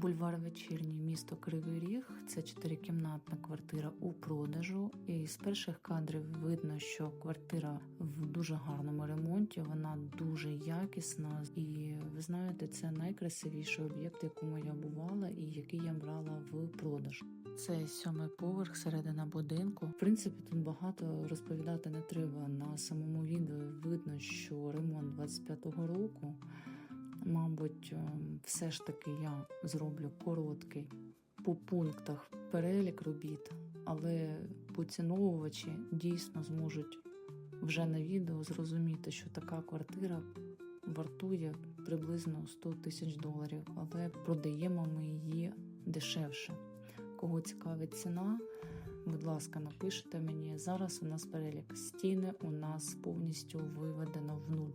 Бульвар Вечірній, місто Кривий Ріг. Це чотирикімнатна квартира у продажу. І з перших кадрів видно, що квартира в дуже гарному ремонті. Вона дуже якісна. І ви знаєте, це найкрасивіший об'єкт, якому я бувала, і який я брала в продаж. Це сьомий поверх, середина будинку. В принципі, тут багато розповідати не треба. На самому відео видно, що ремонт 25-го року. Мабуть, е, все ж таки я зроблю короткий по пунктах перелік робіт, але поціновувачі дійсно зможуть вже на відео зрозуміти, що така квартира вартує приблизно 100 тисяч доларів, але продаємо ми її дешевше. Кого цікавить ціна, будь ласка, напишіть мені. Зараз у нас перелік стіни у нас повністю виведено в нуль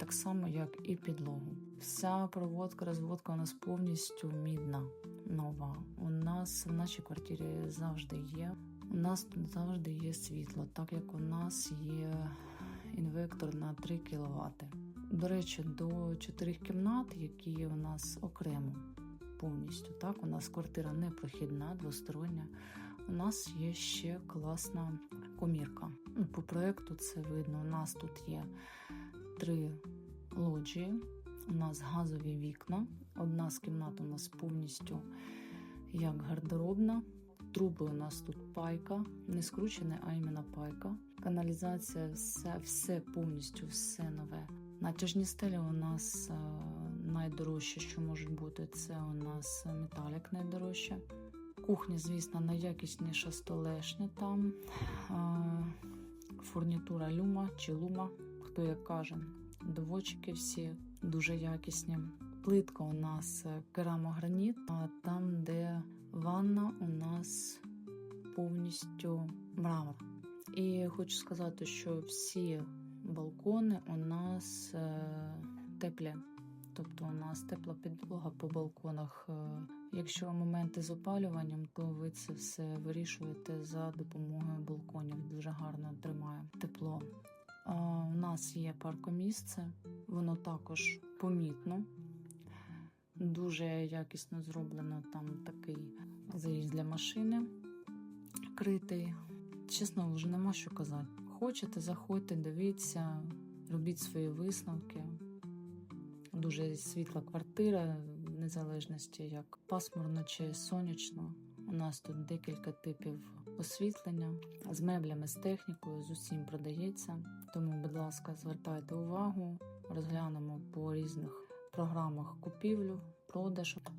так само, як і підлогу. Вся проводка, розводка у нас повністю мідна, нова. У нас в нашій квартирі завжди є. У нас тут завжди є світло, так як у нас є інвектор на 3 кВт. До речі, до чотирьох кімнат, які у нас окремо повністю. Так, у нас квартира непрохідна, двостороння. У нас є ще класна комірка. Ну, По проекту це видно. У нас тут є три лоджії. У нас газові вікна. Одна з кімнат у нас повністю як гардеробна. Труби у нас тут пайка, не скручена, а іменно пайка. Каналізація, все, все повністю все нове. Натяжні стелі у нас е, найдорожче, що можуть бути, це у нас металік найдорожче. Кухня, звісно, найякісніша столешня там. Е, Фурнітура люма чи лума, хто як каже. Доводчики всі дуже якісні. Плитка у нас е, керамограніт, а там, де ванна, у нас повністю мрамор. І хочу сказати, що всі балкони у нас е, теплі. Тобто у нас тепла підлога по балконах. Е, Якщо моменти з опалюванням, то ви це все вирішуєте за допомогою балконів. Дуже гарно тримає тепло. У нас є паркомісце, воно також помітно. Дуже якісно зроблено там такий заїзд для машини критий. Чесно, вже нема що казати. Хочете, заходьте, дивіться, робіть свої висновки. Дуже світла квартира, в незалежності як пасмурно чи сонячно. У нас тут декілька типів освітлення з меблями, з технікою, з усім продається. Тому, будь ласка, звертайте увагу, розглянемо по різних програмах купівлю, продажу.